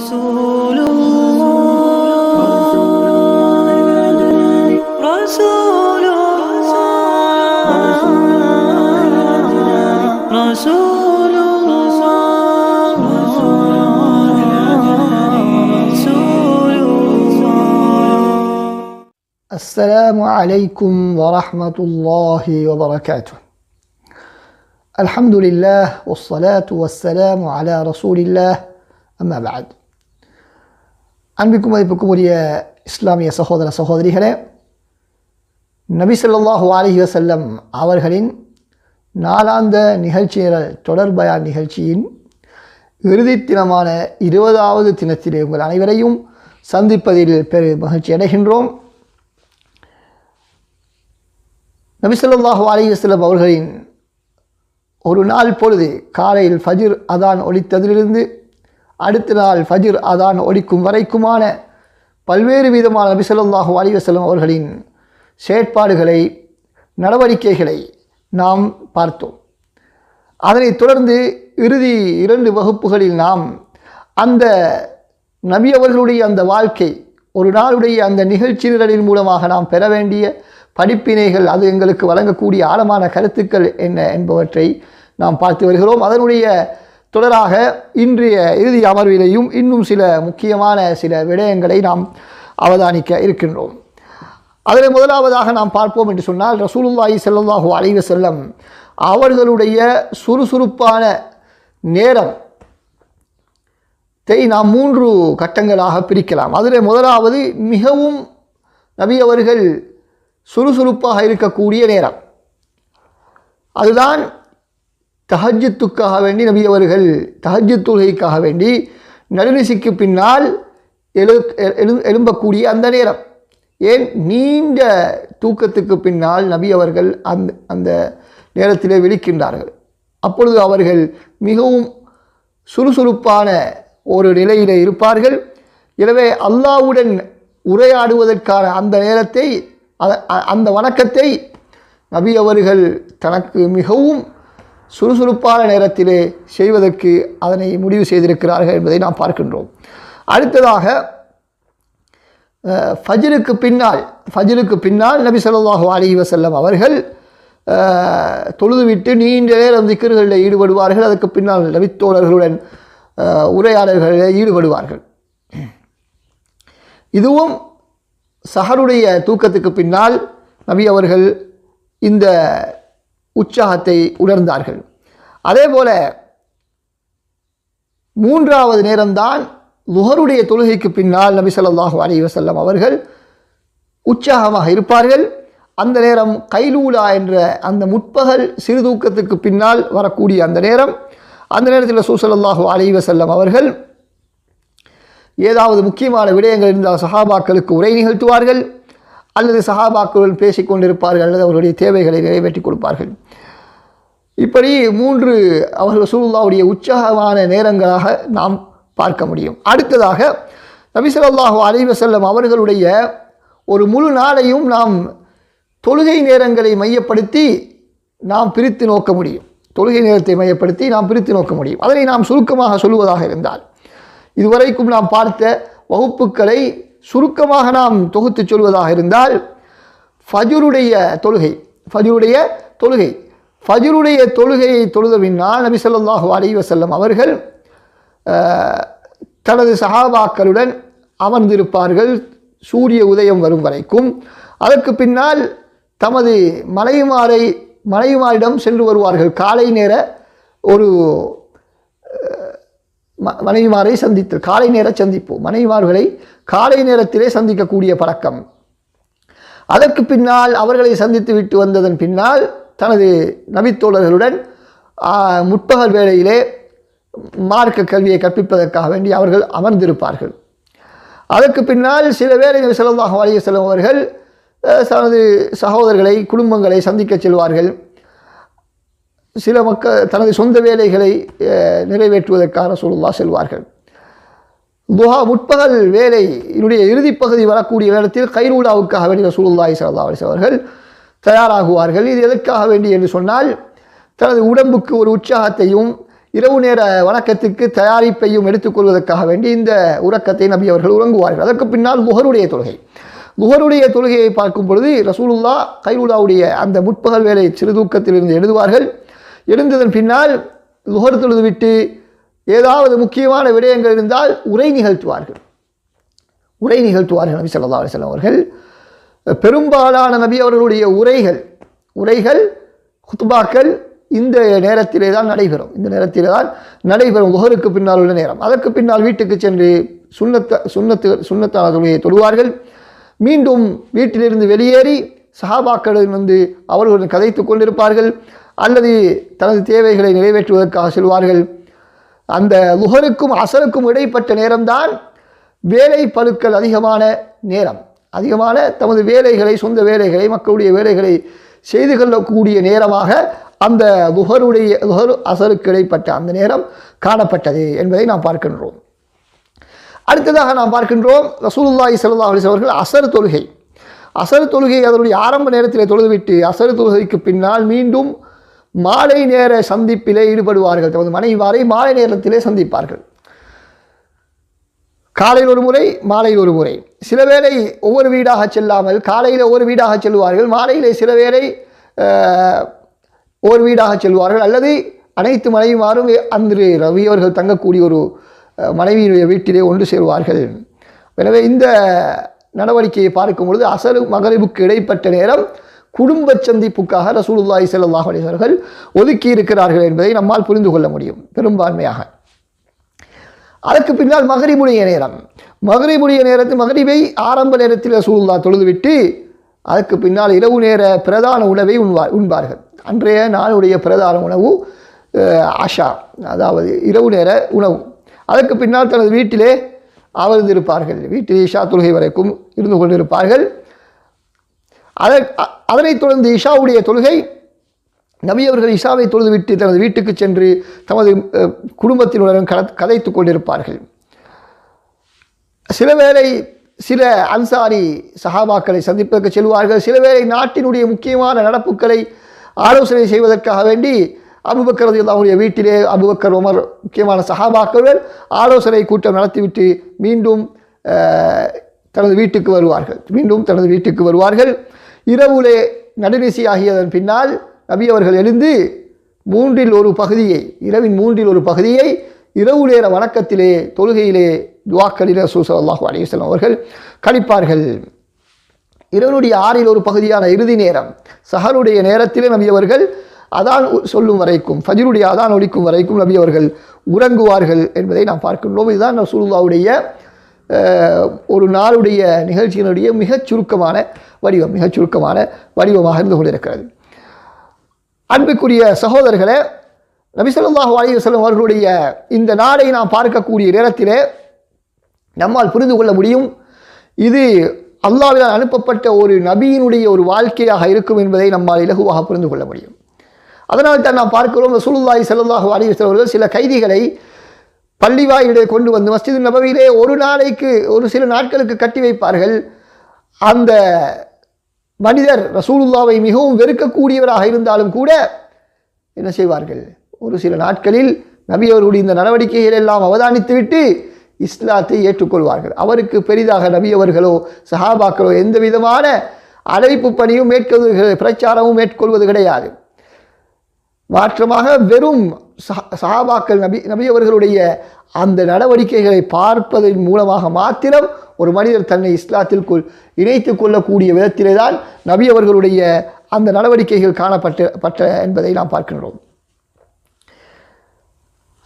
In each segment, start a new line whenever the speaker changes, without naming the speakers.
رسول الله. رسول الله. رسول الله. رسول الله
السلام عليكم ورحمة الله وبركاته. الحمد لله والصلاة والسلام على رسول الله. أما بعد. அன்பிற்கும் மதிப்புக்கும் உரிய இஸ்லாமிய சகோதர சகோதரிகளே நபி ஸல்லல்லாஹு அலைஹி அவர்களின் நாளாந்த நிகழ்ச்சி நிரல் நிகழ்ச்சியின் இறுதி தினமான இருபதாவது தினத்திலே உங்கள் அனைவரையும் சந்திப்பதில் பெரு மகிழ்ச்சி அடைகின்றோம். நபிசல்லாஹு அலைஹி வஸல்லம் அவர்களின் ஒரு நாள் பொழுது காலையில் ஃபஜிர் அதான் ஒலித்ததிலிருந்து அடுத்த நாள் ஃபஜிர் அதான் ஒலிக்கும் வரைக்குமான பல்வேறு விதமான நபிசல்லாஹு அலிவசலம் அவர்களின் செயற்பாடுகளை நடவடிக்கைகளை நாம் பார்த்தோம். அதனைத் தொடர்ந்து இறுதி இரண்டு வகுப்புகளில் நாம் அந்த நபி அவர்களுடைய அந்த வாழ்க்கை ஒரு நாளுடைய அந்த நிகழ்ச்சி நிரலின் மூலமாக நாம் பெற வேண்டிய படிப்பினைகள் அது எங்களுக்கு வழங்கக்கூடிய ஆழமான கருத்துக்கள் என்ன என்பவற்றை நாம் பார்த்து வருகிறோம். அதனுடைய தொடராக இன்றைய இறுதி அமர்விலையும் இன்னும் சில முக்கியமான சில விடயங்களை நாம் அவதானிக்க இருக்கின்றோம். அதில் முதலாவதாக நாம் பார்ப்போம் என்று சொன்னால் ரசூலுல்லாஹி செல்லல்லாஹு அலைஹி செல்லம் அவர்களுடைய சுறுசுறுப்பான நேரம் தை நாம் மூன்று கட்டங்களாக பிரிக்கலாம். அதில் முதலாவது மிகவும் நபி அவர்கள் சுறுசுறுப்பாக இருக்கக்கூடிய நேரம். அதுதான் தஹஜத்துக்காக வேண்டி நபி அவர்கள் தஹஜ்ஜு தொழுகைக்காக வேண்டி நடுநிசிக்கு பின்னால் எழு எழு எழும்பக்கூடிய அந்த நேரம். ஏன்? நீண்ட தூக்கத்துக்கு பின்னால் நபி அவர்கள் அந்த அந்த நேரத்திலே விழிக்கின்றார்கள். அப்பொழுது அவர்கள் மிகவும் சுறுசுறுப்பான ஒரு நிலையிலே இருப்பார்கள். எனவே அல்லாவுடன் உரையாடுவதற்கான அந்த நேரத்தை அந்த வணக்கத்தை நபி அவர்கள் தனக்கு மிகவும் சுறுசுறுப்பான நேரத்திலே செய்வதற்கு அதனை முடிவு செய்திருக்கிறார்கள் என்பதை நாம் பார்க்கின்றோம். அடுத்ததாக ஃபஜிலுக்கு ஃபஜ்ருக்கு பின்னால் ஃபஜ்ருக்கு பின்னால் நபி சொல்லாஹு அலி வசல்லம் அவர்கள் தொழுதுவிட்டு நீண்ட நேரம் திக்கர்களில் ஈடுபடுவார்கள். அதற்கு பின்னால் நபித்தோழர்களுடன் உரையாளர்களில் உரையாடல்களில் ஈடுபடுவார்கள். இதுவும் சஹருடைய தூக்கத்துக்கு பின்னால் நபி அவர்கள் இந்த உற்சாகத்தை உணர்ந்தார்கள். அதே போல மூன்றாவது நேரம்தான் லுஹருடைய தொழுகைக்கு பின்னால் நபி சொல்லாஹு அலி வசல்லம் அவர்கள் உற்சாகமாக இருப்பார்கள். அந்த நேரம் கைலூலா என்ற அந்த முற்பகல் சிறுதூக்கத்துக்கு பின்னால் வரக்கூடிய அந்த நேரம். அந்த நேரத்தில் சூசல்லாஹு அலி வசல்லம் அவர்கள் ஏதாவது முக்கியமான விடயங்கள் இருந்தால் சஹாபாக்களுக்கு உரை நிகழ்த்துவார்கள். அல்லது சஹாபாக்களுடன் பேசிக்கொண்டிருப்பார்கள் அல்லது அவர்களுடைய தேவைகளை நிறைவேற்றி கொடுப்பார்கள். இப்படி மூன்று அவர்கள் ரசூலுல்லாவுடைய உற்சாகமான நேரங்களாக நாம் பார்க்க முடியும். அடுத்ததாக நபிசல்லாஹு அலைவசல்லம் அவர்களுடைய ஒரு முழு நாளையும் நாம் தொழுகை நேரங்களை மையப்படுத்தி நாம் பிரித்து நோக்க முடியும். தொழுகை நேரத்தை மையப்படுத்தி நாம் பிரித்து நோக்க முடியும். அதனை நாம் சுருக்கமாக சொல்லுவதாக இருந்தால் இதுவரைக்கும் நாம் பார்த்த வகுப்புகளை சுருக்கமாக நாம் தொகுத்து சொல்வதாக இருந்தால் ஃபஜுருடைய தொழுகை ஃபஜுருடைய தொழுகை. ஃபஜுருடைய தொழுகையை தொழுத பின்னால் நபி ஸல்லல்லாஹு அலைஹி அவர்கள் தனது சகாபாக்களுடன் அமர்ந்திருப்பார்கள் சூரிய உதயம் வரும் வரைக்கும். அதற்கு பின்னால் தமது மனைவிமாரை மனைவிமாரிடம் சென்று வருவார்கள். காலை நேர ஒரு மனைவிமாரை சந்தித்து காலை நேர சந்திப்பு. மனைவிமார்களை காலை நேரத்திலே சந்திக்கக்கூடிய பழக்கம். அதற்கு பின்னால் அவர்களை சந்தித்து விட்டு வந்ததன் பின்னால் தனது நபித்தோழர்களுடன் முற்பகல் வேளையிலே மார்க்க கல்வியை கற்பிப்பதற்காக வேண்டி அவர்கள் அமர்ந்திருப்பார்கள். அதற்கு பின்னால் சில வேளை செலவாக ஸல்லல்லாஹு செல்பவர்கள் அவர்கள் தனது சகோதரர்களை குடும்பங்களை சந்திக்கச் செல்வார்கள். சில மக்கள் தனது சொந்த வேலைகளை நிறைவேற்றுவதற்காக ரசூலுல்லாஹ் செல்வார்கள். துஹா முற்பகல் வேலை என்னுடைய இறுதிப் பகுதி வரக்கூடிய நேரத்தில் கைரூலாவுக்காக வேண்டி ரசூலுல்லாஹி ஸல்லல்லாஹு அலைஹி அவர்கள் தயாராகுவார்கள். இது எதற்காக வேண்டி என்று சொன்னால் தனது உடம்புக்கு ஒரு உற்சாகத்தையும் இரவு நேர வணக்கத்துக்கு தயாரிப்பையும் எடுத்துக்கொள்வதற்காக வேண்டி இந்த உறக்கத்தை நபி அவர்கள் உறங்குவார்கள். அதற்கு பின்னால் முகருடைய தொழுகை. முகருடைய தொழுகையை பார்க்கும் பொழுது ரசூலுல்லா கைலுல்லாவுடைய அந்த முற்பகல் வேலை சிறுதூக்கத்திலிருந்து எழுதுவார்கள். எழுந்ததன் பின்னால் லுகர் தொழுதுவிட்டு ஏதாவது முக்கியமான விடயங்கள் இருந்தால் உரை நிகழ்த்துவார்கள். உரை நிகழ்த்துவார்கள் நபி சொல்லா அலிஸ்லாம் அவர்கள். பெரும்பாலான நபி அவர்களுடைய உரைகள் உரைகள் குத்துபாக்கள் இந்த நேரத்திலே தான் நடைபெறும். இந்த நேரத்திலே தான் நடைபெறும். உகருக்கு பின்னால் உள்ள நேரம். அதற்கு பின்னால் வீட்டுக்கு சென்று சுண்ணத்த சுண்ணத்து சுண்ணத்தான தொழுவார்கள். மீண்டும் வீட்டிலிருந்து வெளியேறி சஹாபாக்களுடன் வந்து அவர்களுடன் கதைத்து கொண்டிருப்பார்கள். அல்லது தனது தேவைகளை நிறைவேற்றுவதற்காக செல்வார்கள் அந்த லுகருக்கும் அசருக்கும் இடைப்பட்ட நேரம்தான் வேலை பழுக்கள் அதிகமான நேரம். அதிகமான தமது வேலைகளை சொந்த வேலைகளை மக்களுடைய வேலைகளை செய்து கொள்ளக்கூடிய நேரமாக அந்த லுகருடைய லுகரு அசருக்கு இடைப்பட்ட அந்த நேரம் காணப்பட்டது என்பதை நாம் பார்க்கின்றோம். அடுத்ததாக நாம் பார்க்கின்றோம் ரசூலுல்லாஹி சல்லா அலிஸ் அவர்கள் அசர் தொழுகை. அசர் தொழுகை அதனுடைய ஆரம்ப நேரத்தில் தொழுதுவிட்டு அசர் தொழுகைக்கு பின்னால் மீண்டும் மாலை நேர சந்திப்பிலே ஈடுபடுவார்கள். தமது மனைவிமாரை மாலை நேரத்திலே சந்திப்பார்கள். காலையில் ஒரு முறை மாலையில் ஒரு முறை. சில வேளை ஒவ்வொரு வீடாக செல்லாமல் காலையில் ஒவ்வொரு வீடாக செல்வார்கள் மாலையிலே சில வேளை ஒரு ஒவ்வொரு வீடாக செல்வார்கள் அல்லது அனைத்து மனைவிமாரும் அன்று ரவி அவர்கள் தங்கக்கூடிய ஒரு மனைவியினுடைய வீட்டிலே ஒன்று சேர்வார்கள். எனவே இந்த நடவடிக்கையை பார்க்கும் பொழுது அசலு மகரிபுக்கு இடைப்பட்ட நேரம் குடும்ப சந்திப்புக்காக ரசூலுல்லாஹி ஸல்லல்லாஹு அலைஹி அவர்கள் ஒதுக்கி இருக்கிறார்கள் என்பதை நம்மால் புரிந்து கொள்ள முடியும் பெரும்பான்மையாக. அதற்கு பின்னால் மகரிபுடைய நேரம். மகரிபுடைய நேரத்தில் மகரிபை ஆரம்ப நேரத்தில் ரசூலுல்லா தொழுதுவிட்டு அதற்கு பின்னால் இரவு நேர பிரதான உணவை உண்பார் உண்பார்கள். அன்றைய நாளுடைய பிரதான உணவு ஆஷா அதாவது இரவு நேர உணவு. அதற்கு பின்னால் தனது வீட்டிலே அமர்ந்திருப்பார்கள் வீட்டில் இஷா தொழுகை வரைக்கும் இருந்து கொண்டிருப்பார்கள். அதை அ- அதனைத் தொடர்ந்து இஷாவுடைய தொழுகை நபி அவர்கள் இஷாவை தொழுதுவிட்டு தனது வீட்டுக்கு சென்று தமது குடும்பத்தினுடன் கத- கதைத்துக் கொண்டிருப்பார்கள். சில வேளை சில அன்சாரி சஹாபாக்களை சந்திப்பதற்கு செல்வார்கள். சில வேளை நாட்டினுடைய முக்கியமான நடப்புகளை ஆலோசனை செய்வதற்காக வேண்டி அபுபக்கர் அவருடைய வீட்டிலே அபுபக்கர் உமர் முக்கியமான சஹாபாக்களுடன் ஆலோசனை கூட்டம் நடத்திவிட்டு மீண்டும் தனது வீட்டுக்கு வருவார்கள். மீண்டும் தனது வீட்டுக்கு வருவார்கள். இரவுலே நடுநிசி ஆகியதன் பின்னால் நபி அவர்கள் எழுந்து மூன்றில் ஒரு பகுதியை இரவின் மூன்றில் ஒரு பகுதியை இரவு நேர வணக்கத்திலே தொழுகையிலே துவாக்களிலே சூசல்லாஹு அலையுஸ்லாம் அவர்கள் கழிப்பார்கள் இரவனுடைய ஆறில் ஒரு பகுதியான இறுதி நேரம் சஹருடைய நேரத்திலே நபி அவர்கள் அதான் சொல்லும் வரைக்கும் ஃபஜ்ருடைய அதான் ஒலிக்கும் வரைக்கும் நபி அவர்கள் உறங்குவார்கள் என்பதை நாம் பார்க்கின்றோம். இதுதான் ரசூலுல்லாவுடைய ஒரு நாளுடைய நிகழ்ச்சியினுடைய மிகச் சுருக்கமான வடிவம் மிகச் சுருக்கமான வடிவமாக இருந்து கொண்டிருக்கிறது. அன்புக்குரிய சகோதரர்களே நபி ஸல்லல்லாஹு அவர்களுடைய இந்த நாடை நாம் பார்க்கக்கூடிய நேரத்திலே நம்மால் புரிந்து கொள்ள முடியும் இது அல்லாஹ்வினால் அனுப்பப்பட்ட ஒரு நபியினுடைய ஒரு வாழ்க்கையாக இருக்கும் என்பதை நம்மால் இலகுவாக புரிந்து கொள்ள முடியும். அதனால் தான் நாம் பார்க்கிறோம் ரசூலுல்லாஹி செல்லாஹு அலைஹி அவர்கள் சில கைதிகளை பள்ளிவாயிலே கொண்டு வந்து மஸ்ஜித் நபவியிலே ஒரு நாளைக்கு ஒரு சில நாட்களுக்கு கட்டி வைப்பார்கள். அந்த மனிதர் ரசூலுல்லாவை மிகவும் வெறுக்கக்கூடியவராக இருந்தாலும் கூட என்ன செய்வார்கள்? ஒரு சில நாட்களில் நபி அவர்களுடைய இந்த நடவடிக்கைகள் எல்லாம் அவதானித்துவிட்டு இஸ்லாத்தை ஏற்றுக்கொள்வார்கள். அவருக்கு பெரிதாக நபி அவர்களோ சஹாபாக்களோ எந்த விதமான அழைப்பு பணியும் மேற்கொள்வது பிரச்சாரமும் மேற்கொள்வது கிடையாது. மாற்றமாக வெறும் சஹாபாக்கள் நபி நபி அவர்களுடைய அந்த நடவடிக்கைகளை பார்ப்பதன் மூலமாக மாத்திரம் ஒரு மனிதர் தன்னை இஸ்லாத்திற்குள் இணைத்து கொள்ளக்கூடிய விதத்திலே தான் நபி அவர்களுடைய அந்த நடவடிக்கைகள் காணப்பட்ட பட்ட என்பதை நாம் பார்க்கின்றோம்.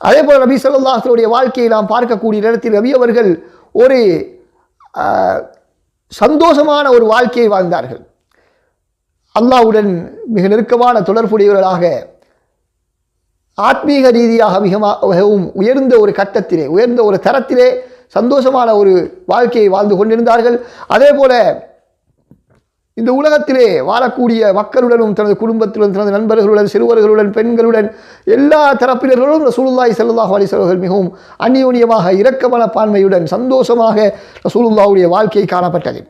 அதே போல் நபி சொல்லாஹருடைய வாழ்க்கையை நாம் பார்க்கக்கூடிய நேரத்தில் நபி அவர்கள் ஒரு சந்தோஷமான ஒரு வாழ்க்கையை வாழ்ந்தார்கள். அல்லாஹ்வுடன் மிக நெருக்கமான தொடர்புடையவர்களாக ஆத்மீக ரீதியாக மிக மிகவும் உயர்ந்த ஒரு கட்டத்திலே உயர்ந்த ஒரு தரத்திலே சந்தோஷமான ஒரு வாழ்க்கையை வாழ்ந்து கொண்டிருந்தார்கள். அதே போல இந்த உலகத்திலே வாழக்கூடிய மக்களுடனும் தனது குடும்பத்துடன் தனது நண்பர்களுடன் சிறுவர்களுடன் பெண்களுடன் எல்லா தரப்பினர்களும் ரசூலுல்லாஹி ஸல்லல்லாஹு அலிசவர்கள் மிகவும் அந்யோன்யமாக இரக்கமன பான்மையுடன் சந்தோஷமாக ரசூலுல்லாஹ்வுடைய வாழ்க்கை காணப்பட்டது.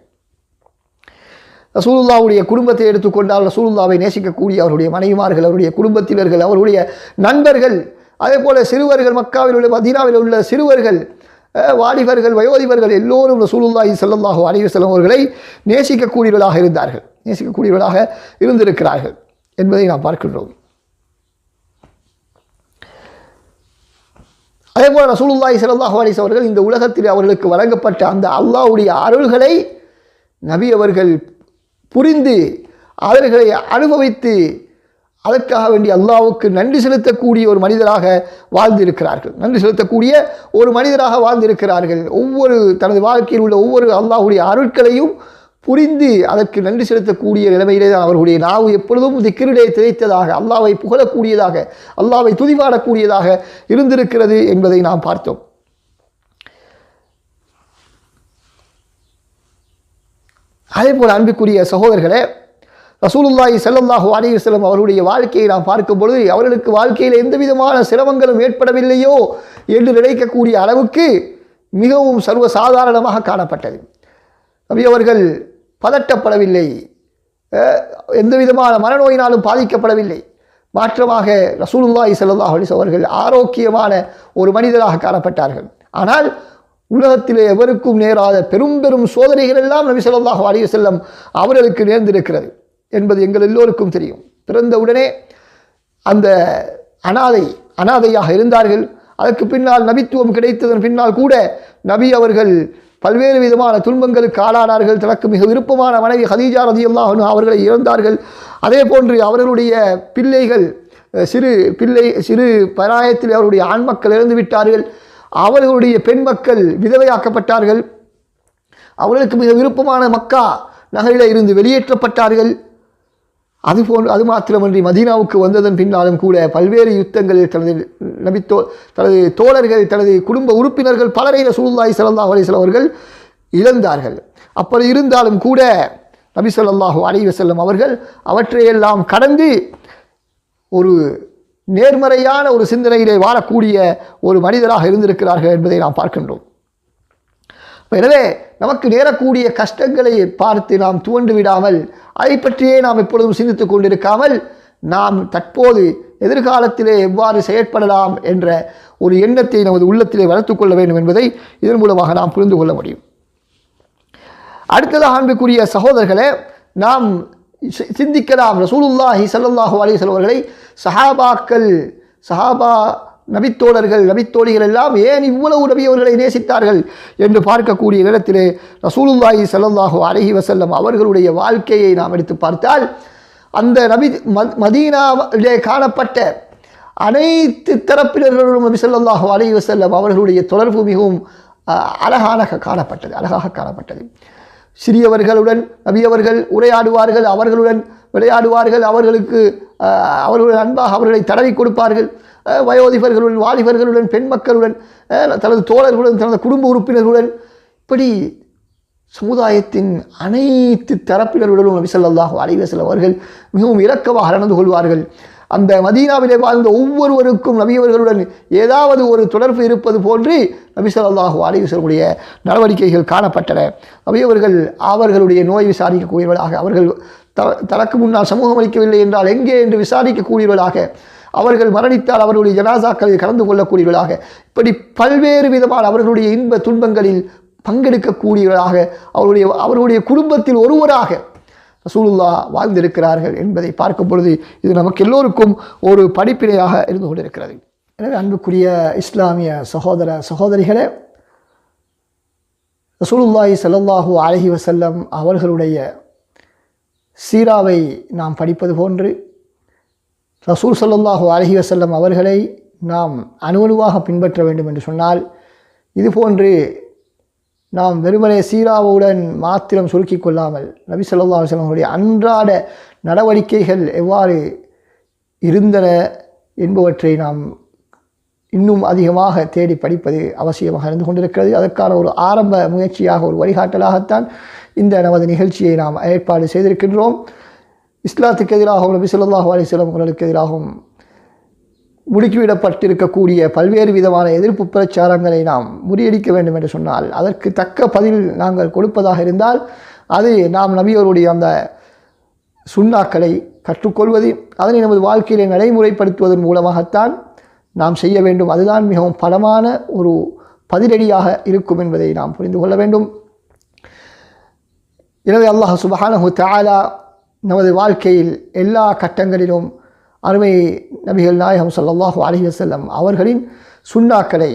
ரசூலுல்லாவுடைய குடும்பத்தை எடுத்துக்கொண்டால் ரசூலுல்லாவை நேசிக்கக்கூடிய அவருடைய மனைவிமார்கள் அவருடைய குடும்பத்தினர்கள் அவருடைய நண்பர்கள் அதே போல் சிறுவர்கள் மக்காவில் உள்ள மதீனாவில் உள்ள சிறுவர்கள் வாலிபர்கள் வயோதிபர்கள் எல்லோரும் ரசூலுல்லாஹி ஸல்லல்லாஹு அலைஹி செல்லும் அவர்களை நேசிக்கக்கூடியவர்களாக இருந்தார்கள். நேசிக்கக்கூடியவர்களாக இருந்திருக்கிறார்கள் என்பதை நாம் பார்க்கின்றோம். அதே போல் ரசூலுல்லாஹி ஸல்லல்லாஹு அலிஸ் அவர்கள் இந்த உலகத்தில் அவர்களுக்கு வழங்கப்பட்ட அந்த அல்லாஹ்வுடைய அருள்களை நபி அவர்கள் புரிந்து அவர்களை அனுபவித்து அதற்காக வேண்டி அல்லாஹ்வுக்கு நன்றி செலுத்தக்கூடிய ஒரு மனிதராக வாழ்ந்திருக்கிறார்கள். நன்றி செலுத்தக்கூடிய ஒரு மனிதராக வாழ்ந்திருக்கிறார்கள். ஒவ்வொரு தனது வாழ்க்கையில் உள்ள ஒவ்வொரு அல்லாஹுடைய அருட்களையும் புரிந்து அதற்கு நன்றி செலுத்தக்கூடிய நிலைமையிலே தான் அவர்களுடைய நாவு எப்பொழுதும் திக்கிரிலே திரைத்ததாக அல்லாவை புகழக்கூடியதாக அல்லாவை துதிவாடக்கூடியதாக இருந்திருக்கிறது என்பதை நாம் பார்த்தோம். அதே போல் அன்புக்குரிய சகோதரர்களே ரசூலுல்லாஹி ஸல்லல்லாஹு அலைஹி வஸல்லம் அவருடைய வாழ்க்கையை நாம் பார்க்கும் பொழுது அவர்களுக்கு வாழ்க்கையில் எந்த விதமான சிரமங்களும் ஏற்படவில்லையோ என்று நினைக்கக்கூடிய அளவுக்கு மிகவும் சர்வசாதாரணமாக காணப்பட்டது. நபி அவர்கள் பதட்டப்படவில்லை. எந்த விதமான மனநோயினாலும் பாதிக்கப்படவில்லை. மாற்றமாக ரசூலுல்லாஹி ஸல்லல்லாஹு அலிஸ் அவர்கள் ஆரோக்கியமான ஒரு மனிதராக காணப்பட்டார்கள். ஆனால் உலகத்திலே எவருக்கும் நேராத பெரும் பெரும் சோதனைகள் எல்லாம் நபி ஸல்லல்லாஹு அலைஹி வஸல்லம் அவர்களுக்கு நேர்ந்திருக்கிறது என்பது எங்கள் எல்லோருக்கும் தெரியும். பிறந்த உடனே அந்த அனாதை அனாதையாக இருந்தார்கள். அதற்கு பின்னால் நபித்துவம் கிடைத்ததன் பின்னால் கூட நபி அவர்கள் பல்வேறு விதமான துன்பங்களுக்கு ஆளானார்கள். தனக்கு மிக விருப்பமான மனைவி ஹதீஜா ரதியுல்லாஹனு அவர்களை இழந்தார்கள். அதே போன்று அவர்களுடைய பிள்ளைகள் சிறு பிள்ளை சிறு பராயத்தில் அவருடைய ஆண்மக்கள் இறந்து விட்டார்கள் அவர்களுடைய பெண் மக்கள் விதவையாக்கப்பட்டார்கள். அவர்களுக்கு மிக விருப்பமான மக்கா நகரில் இருந்து வெளியேற்றப்பட்டார்கள். அது போன்று அது மாத்திரமன்றி மதீனாவுக்கு வந்ததன் பின்னாலும் கூட பல்வேறு யுத்தங்களில் தனது நபித்தோ தனது தோழர்கள் தனது குடும்ப உறுப்பினர்கள் பலரை ரசூலுல்லாஹி ஸல்லல்லாஹு அலைஹி அவர்கள் இழந்தார்கள். அப்படி இருந்தாலும் கூட நபி சொல்லாஹு அலைவசல்லம் அவர்கள் அவற்றையெல்லாம் கடந்து ஒரு நேர்மறையான ஒரு சிந்தனையிலே வாழக்கூடிய ஒரு மனிதராக இருந்திருக்கிறார்கள் என்பதை நாம் பார்க்கின்றோம். எனவே நமக்கு நேரக்கூடிய கஷ்டங்களை பார்த்து நாம் துவண்டு விடாமல் அதை பற்றியே நாம் எப்பொழுதும் சிந்தித்துக் கொண்டிருக்காமல் நாம் தற்போது எதிர்காலத்திலே எவ்வாறு செயற்படலாம் என்ற ஒரு எண்ணத்தை நமது உள்ளத்திலே வளர்த்துக்கொள்ள வேண்டும் என்பதை இதன் மூலமாக நாம் புரிந்து கொள்ள முடியும். அடுத்ததாக அன்புக்குரிய சகோதரர்களே நாம் சிந்திக்கலாம். ரசூலுல்லாஹி சல்லாஹூ அலி செல்வர்களை சஹாபாக்கள் சஹாபா நபித்தோழர்கள் நபித்தோழிகள் எல்லாம் ஏன் இவ்வளவு நபி அவர்களை நேசித்தார்கள் என்று பார்க்கக்கூடிய நேரத்திலே ரசூலுல்லாஹி சல்லாஹூ அலஹி வசல்லம் அவர்களுடைய வாழ்க்கையை நாம் எடுத்து பார்த்தால் அந்த நபி மதீனாவிலே காணப்பட்ட அனைத்து தரப்பினர்களும் நபி ஸல்லல்லாஹு அலைஹி வசல்லம் அவர்களுடைய தொடர்பு மிகவும் அஹ், அழகான காணப்பட்டது அழகாக காணப்பட்டது. சிறியவர்களுடன் நபியவர்கள் உரையாடுவார்கள் அவர்களுடன் விளையாடுவார்கள் அவர்களுக்கு அஹ், அவர்களுடன் அன்பாக அவர்களை தடவி கொடுப்பார்கள். வயோதிபர்களுடன் வாலிபர்களுடன் பெண் மக்களுடன் தனது தோழர்களுடன் தனது குடும்ப உறுப்பினர்களுடன் இப்படி சமுதாயத்தின் அனைத்து தரப்பினருடனும் நபி சொல்லாஹு அலைவசல் அவர்கள் மிகவும் இரக்கமாக நடந்து கொள்வார்கள். அந்த மதீனாவிலே வாழ்ந்த ஒவ்வொருவருக்கும் நபியவர்களுடன் ஏதாவது ஒரு தொடர்பு இருப்பது போன்று நபி ஸல்லல்லாஹு நடவடிக்கைகள் காணப்பட்டன. நபியவர்கள் அவர்களுடைய நோய் விசாரிக்கக்கூடியவர்களாக அவர்கள் த- தனக்கு முன்னால் சமூகம் அளிக்கவில்லை என்றால் எங்கே என்று விசாரிக்கக்கூடியவர்களாக அவர்கள் மரணித்தால் அவர்களுடைய ஜனாசாக்களில் கலந்து கொள்ளக்கூடியவர்களாக இப்படி பல்வேறு விதமான அவர்களுடைய இன்ப துன்பங்களில் பங்கெடுக்கக்கூடியவர்களாக அவருடைய அவர்களுடைய குடும்பத்தில் ஒருவராக ரசூலுல்லா வாழ்ந்திருக்கிறார்கள் என்பதை பார்க்கும் பொழுது இது நமக்கு எல்லோருக்கும் ஒரு படிப்பினையாக இருந்து கொண்டிருக்கிறது. எனவே அன்புக்குரிய இஸ்லாமிய சகோதர சகோதரிகளே ரசூலுல்லாஹி ஸல்லல்லாஹு அலைஹி வசல்லம் அவர்களுடைய சீராவை நாம் படிப்பது போன்று ரசூல் சல்லாஹூ அலைஹி வசல்லம் அவர்களை நாம் அணுவணுவாக பின்பற்ற வேண்டும் என்று சொன்னால் இது போன்று நாம் வெறுமனே சீராவுடன் மாத்திரம் சுருக்கி கொள்ளாமல் நபி சொல்லா அவர்களுடைய அன்றாட நடவடிக்கைகள் எவ்வாறு இருந்தன என்பவற்றை நாம் இன்னும் அதிகமாக தேடி படிப்பது அவசியமாக இருந்து கொண்டிருக்கிறது. அதற்கான ஒரு ஆரம்ப முயற்சியாக ஒரு வழிகாட்டலாகத்தான் இந்த நமது நிகழ்ச்சியை நாம் ஏற்பாடு செய்திருக்கின்றோம். இஸ்லாத்துக்கு எதிராகவும் நபி ஸல்லல்லாஹு அலிஸ்லாம் உங்களுக்கு எதிராகவும் முடுக்கிவிடப்பட்டிருக்கக்கூடிய பல்வேறு விதமான எதிர்ப்பு பிரச்சாரங்களை நாம் முறியடிக்க வேண்டும் என்று சொன்னால் அதற்கு தக்க பதில் நாங்கள் கொடுப்பதாக இருந்தால் அது நாம் நபியோருடைய அந்த சுண்ணாக்களை கற்றுக்கொள்வது அதனை நமது வாழ்க்கையிலே நடைமுறைப்படுத்துவதன் மூலமாகத்தான் நாம் செய்ய வேண்டும். அதுதான் மிகவும் பலமான ஒரு பதிலடியாக இருக்கும் என்பதை நாம் புரிந்து கொள்ள வேண்டும். எனவே அல்லாஹ் சுபஹானஹு தாலா நமது வாழ்க்கையில் எல்லா கட்டங்களிலும் அருமை நபிகள் நாயகம் ஸல்லல்லாஹு அலைஹி வஸல்லம் அவர்களின் சுண்ணாக்களை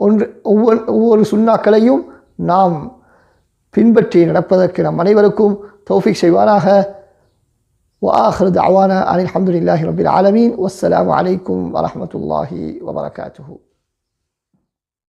ஒன்று ஒவ்வொரு ஒவ்வொரு சுண்ணாக்களையும் நாம் பின்பற்றி நடப்பதற்கு நம் அனைவருக்கும் தௌஃபிக் செய்வாராக وآخر دعوانا أن الحمد لله رب العالمين والسلام عليكم ورحمة الله وبركاته